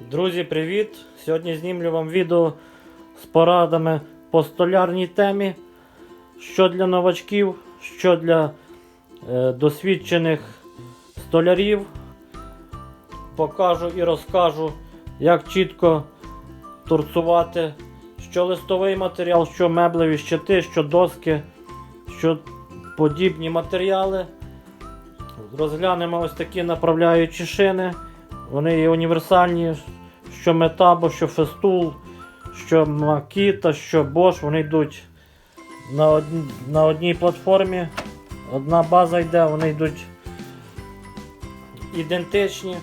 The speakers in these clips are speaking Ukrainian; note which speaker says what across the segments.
Speaker 1: Друзі, привіт! Сьогодні знімлю вам відео з порадами по столярній темі. Що для новачків, що для е, досвідчених столярів. Покажу і розкажу, як чітко торцувати що листовий матеріал, що меблеві щити, що доски, що подібні матеріали. Розглянемо ось такі направляючі шини. Вони є універсальні, що метабо, що фестул, що Макіта, що Bosch, вони йдуть на, одні, на одній платформі. Одна база йде, вони йдуть ідентичні.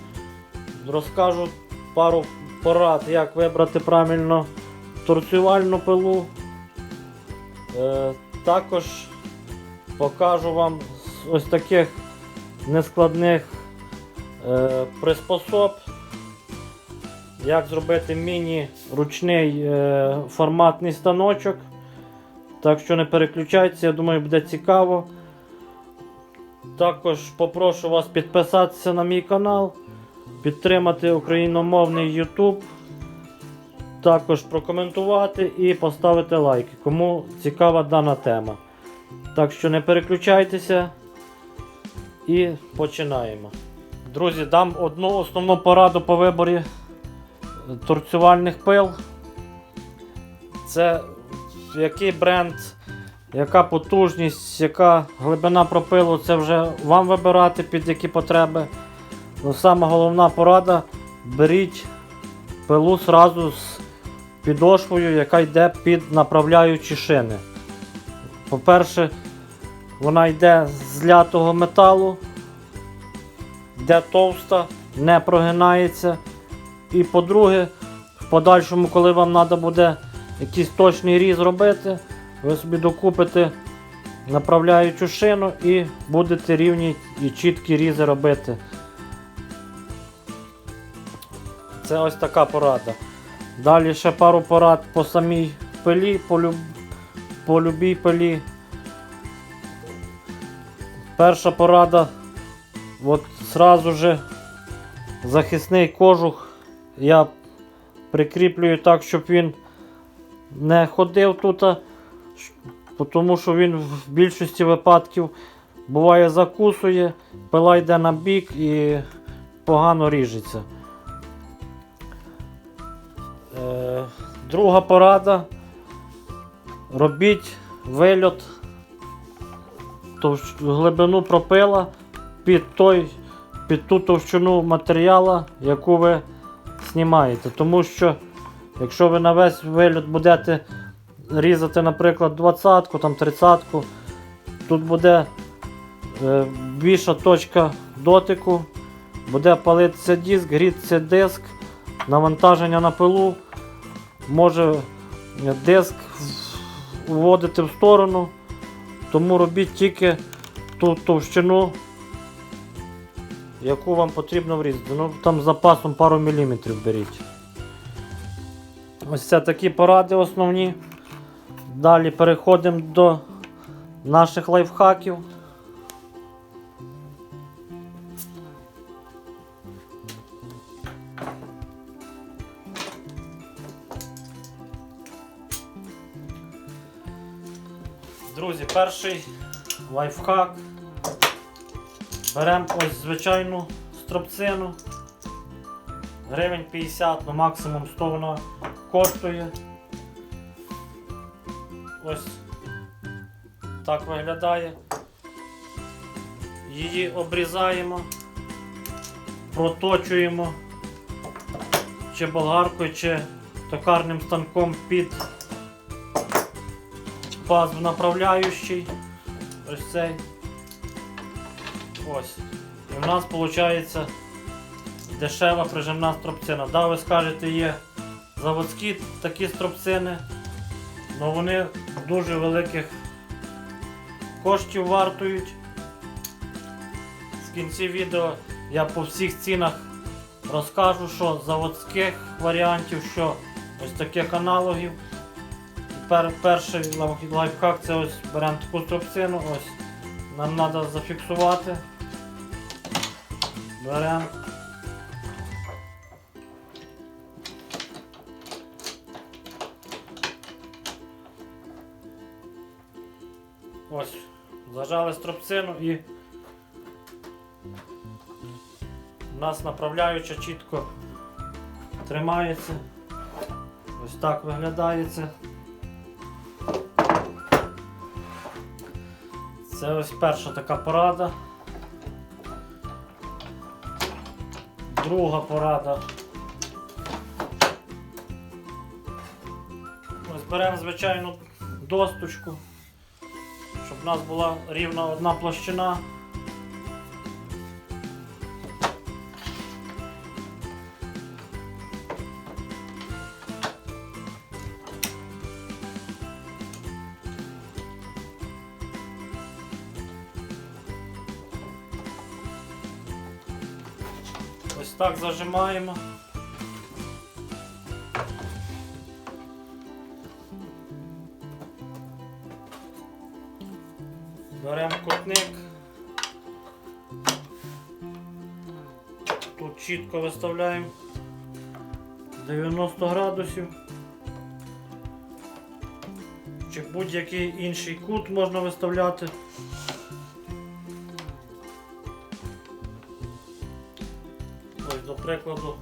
Speaker 1: Розкажу пару порад, як вибрати правильно торцювальну пилу. Е, також покажу вам ось таких нескладних приспособ, як зробити міні-ручний е, форматний станочок. Так що не переключайтеся, я думаю, буде цікаво. Також попрошу вас підписатися на мій канал, підтримати україномовний YouTube, також прокоментувати і поставити лайки, кому цікава дана тема. Так що не переключайтеся і починаємо. Друзі, дам одну основну пораду по виборі торцювальних пил. Це який бренд, яка потужність, яка глибина пропилу, це вже вам вибирати під які потреби. Ну, Сама головна порада беріть пилу зразу з підошвою, яка йде під направляючі шини. По-перше, вона йде з лятого металу, йде товста, не прогинається. І по-друге, в подальшому, коли вам треба буде якийсь точний різ робити, ви собі докупите направляючу шину і будете рівні і чіткі різи робити. Це ось така порада. Далі ще пару порад по самій пилі, по, люб... по любій пилі. Перша порада, от сразу же захисний кожух я прикріплюю так, щоб він не ходив тут, тому що він в більшості випадків буває закусує, пила йде на бік і погано ріжеться. Е, друга порада. Робіть вильот глибину пропила під, той, під ту товщину матеріала, яку ви знімаєте. Тому що, якщо ви на весь вильот будете різати, наприклад, 20-ку, там 30-ку, тут буде е, більша точка дотику, буде палитися диск, грітися диск, навантаження на пилу, може е, диск вводити в сторону. Тому робіть тільки ту товщину, яку вам потрібно врізати. Ну, там з запасом пару міліметрів беріть. Ось це такі поради основні. Далі переходимо до наших лайфхаків. Друзі, перший лайфхак. Беремо ось звичайну стропцину. Гривень 50, ну максимум 100 вона коштує. Ось так виглядає. Її обрізаємо, проточуємо чи болгаркою, чи токарним станком під паз направляючий. Ось цей. Ось. І в нас виходить дешева прижимна стропцина. Да, ви скажете, є заводські такі стропцини, але вони дуже великих коштів вартують. В кінці відео я по всіх цінах розкажу, що заводських варіантів, що ось таких аналогів. Пер, перший лайфхак це ось беремо таку стропцину, ось нам треба зафіксувати. Беремо. Ось, зажали стропцину і у нас направляюча чітко тримається. Ось так виглядає це. Це ось перша така порада. Друга порада. Ось беремо звичайну досточку, щоб в нас була рівна одна площина. Так зажимаємо. Беремо кутник. Тут чітко виставляємо 90 градусів. Чи будь-який інший кут можна виставляти. Прикладу,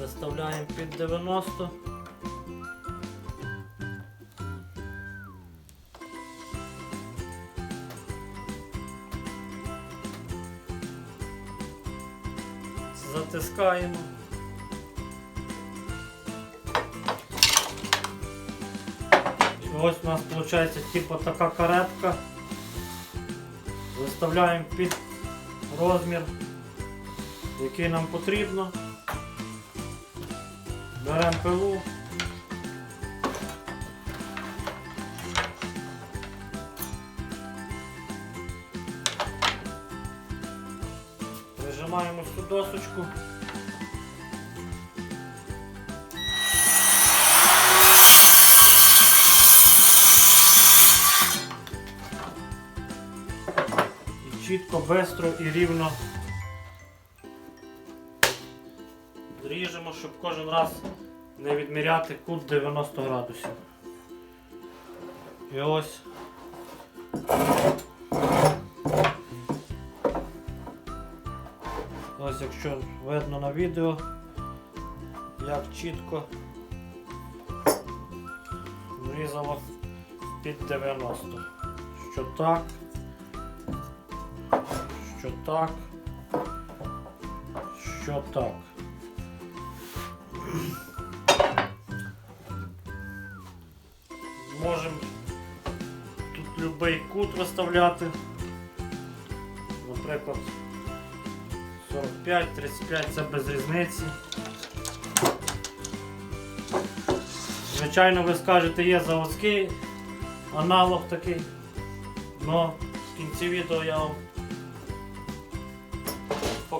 Speaker 1: виставляємо під 90. Затискаємо. Ось у нас виходить типу така каретка. Виставляємо під розмір, який нам потрібно. Беремо пилу. Прижимаємо цю досочку. Чітко, бистро і рівно ріжемо, щоб кожен раз не відміряти кут 90 градусів. І ось. Ось якщо видно на відео, як чітко врізало під 90. Що так, що так, що так. Можемо тут будь-який кут виставляти. Наприклад, 45, 35 це без різниці. Звичайно, ви скажете, є заводський аналог такий, але в кінці відео я вам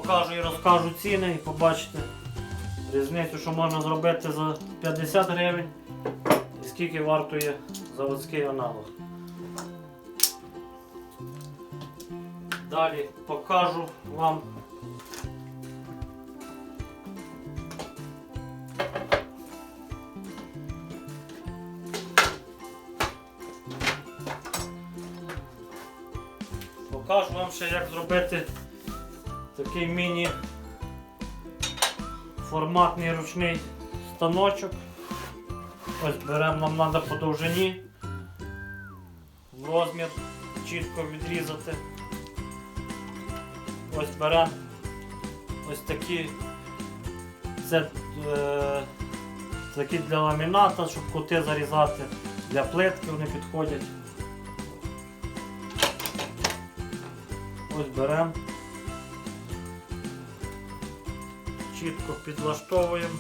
Speaker 1: покажу і розкажу ціни і побачите різницю, що можна зробити за 50 гривень і скільки вартує заводський аналог. Далі покажу вам Покажу вам ще як зробити такий міні форматний ручний станочок. Ось беремо, нам треба по довжині в розмір чітко відрізати. Ось беремо ось такі це е, такі для ламіната, щоб кути зарізати, для плитки вони підходять. Ось беремо. Чітко підлаштовуємо.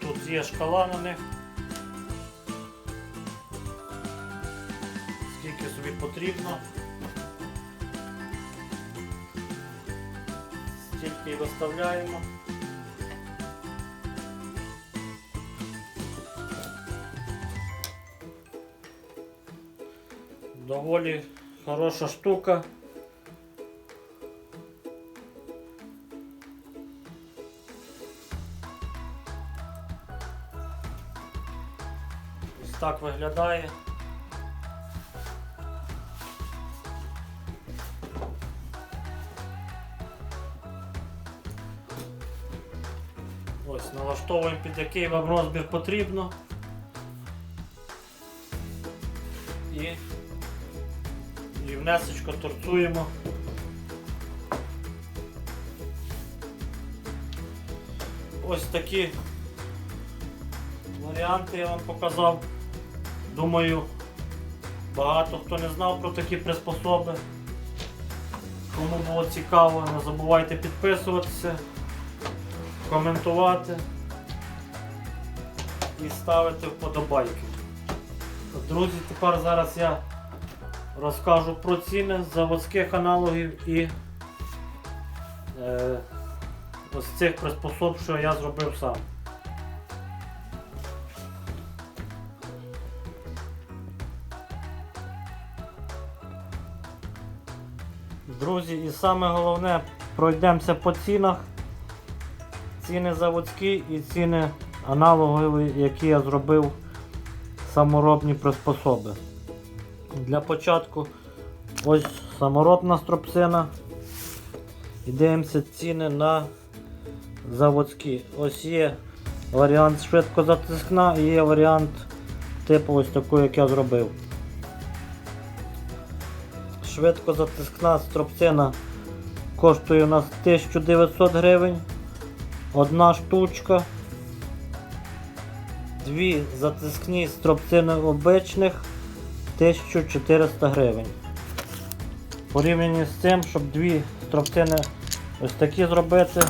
Speaker 1: Тут є шкала на них. Скільки собі потрібно. Стільки і виставляємо. доволі хороша штука. Ось так виглядає. Ось, налаштовуємо, під який вам розбір потрібно. І внесечко торцуємо. Ось такі варіанти я вам показав. Думаю, багато хто не знав про такі приспособи. Кому було цікаво, не забувайте підписуватися, коментувати і ставити вподобайки. Друзі, тепер зараз я розкажу про ціни заводських аналогів і е, ось цих приспособ, що я зробив сам. Друзі, і саме головне, пройдемося по цінах. Ціни заводські і ціни аналогові, які я зробив саморобні приспособи. Для початку ось саморобна стропсина. І дивимося ціни на заводські. Ось є варіант швидкозатискна і є варіант типу ось таку, як я зробив. Швидкозатискна стропцина коштує у нас 1900 гривень. Одна штучка. Дві затискні стропцини обичних 1400 гривень. Порівняно з цим, щоб дві стропцини ось такі зробити,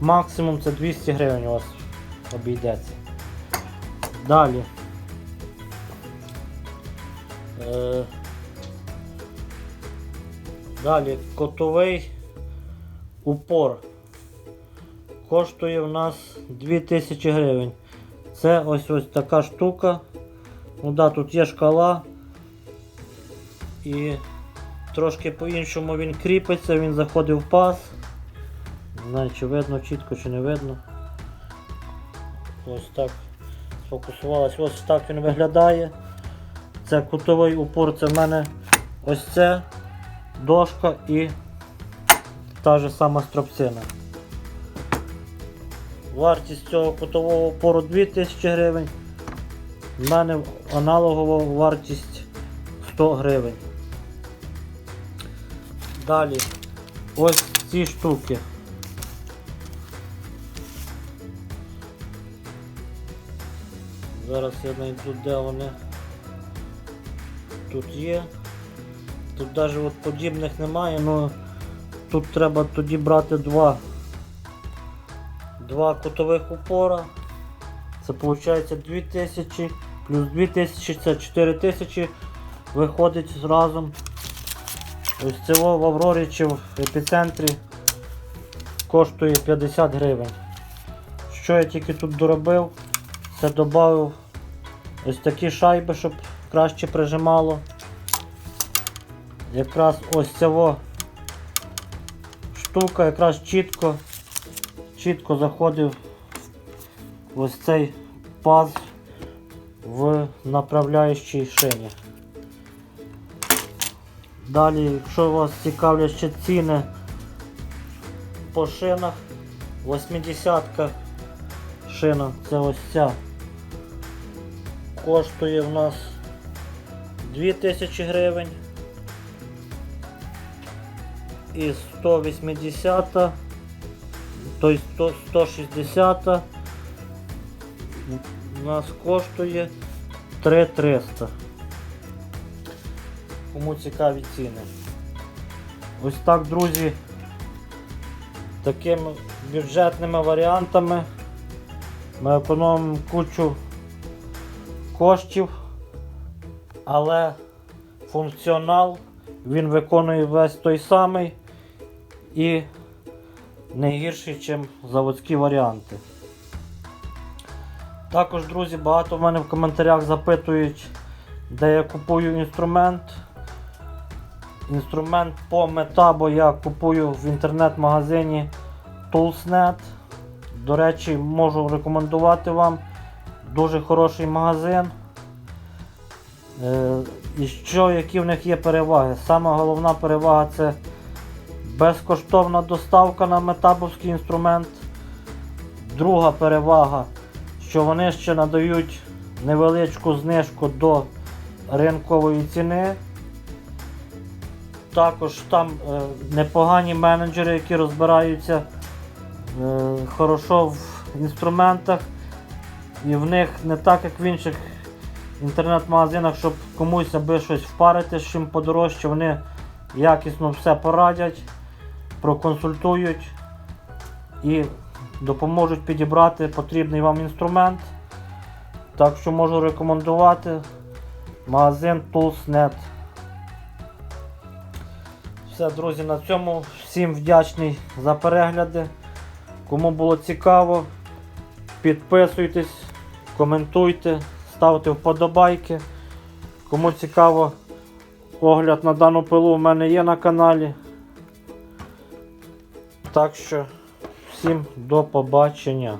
Speaker 1: максимум це 200 гривень у вас обійдеться. Далі. Е, Далі котовий упор. Коштує в нас 2000 гривень. Це ось ось така штука. Ну да, тут є шкала. І трошки по-іншому він кріпиться, він заходить в паз. Не знаю, чи видно чітко, чи не видно. Ось так сфокусувалось. Ось так він виглядає. Це кутовий упор, це в мене ось це дошка і та ж сама стропцина. Вартість цього кутового опору 2000 гривень. У мене аналогова вартість 100 гривень. Далі ось ці штуки. Зараз я знайду де вони. Тут є. Тут навіть от подібних немає, але тут треба тоді брати два, два кутових упора. Це виходить 2000 плюс 2000 це 4000 виходить разом. Ось цього в Аврорі чи в епіцентрі коштує 50 гривень. Що я тільки тут доробив, це додав ось такі шайби, щоб краще прижимало. Якраз ось цього штука якраз чітко чітко заходив ось цей паз в направляючій шині. Далі, якщо вас цікавлять ще ціни по шинах, 80-ка шина, це ось ця, коштує в нас 2000 гривень. І 180, тобто 100, 160 у нас коштує 3300. Кому цікаві ціни. Ось так, друзі, такими бюджетними варіантами ми економимо кучу коштів, але функціонал він виконує весь той самий і не гірший, ніж заводські варіанти. Також, друзі, багато в мене в коментарях запитують, де я купую інструмент. Інструмент по метабо я купую в інтернет-магазині Toolsnet. До речі, можу рекомендувати вам. Дуже хороший магазин. Е, І що, які в них є переваги? Сама головна перевага це безкоштовна доставка на метабовський інструмент. Друга перевага, що вони ще надають невеличку знижку до ринкової ціни. Також там е, непогані менеджери, які розбираються е, хорошо в інструментах. І в них не так, як в інших інтернет-магазинах, щоб комусь аби щось впарити, з чим подорожче, вони якісно все порадять, проконсультують і допоможуть підібрати потрібний вам інструмент. Так що можу рекомендувати магазин Tools.net. Все, друзі, на цьому всім вдячний за перегляди. Кому було цікаво, підписуйтесь, коментуйте, ставте вподобайки. Кому цікаво, огляд на дану пилу у мене є на каналі. Так що всім до побачення.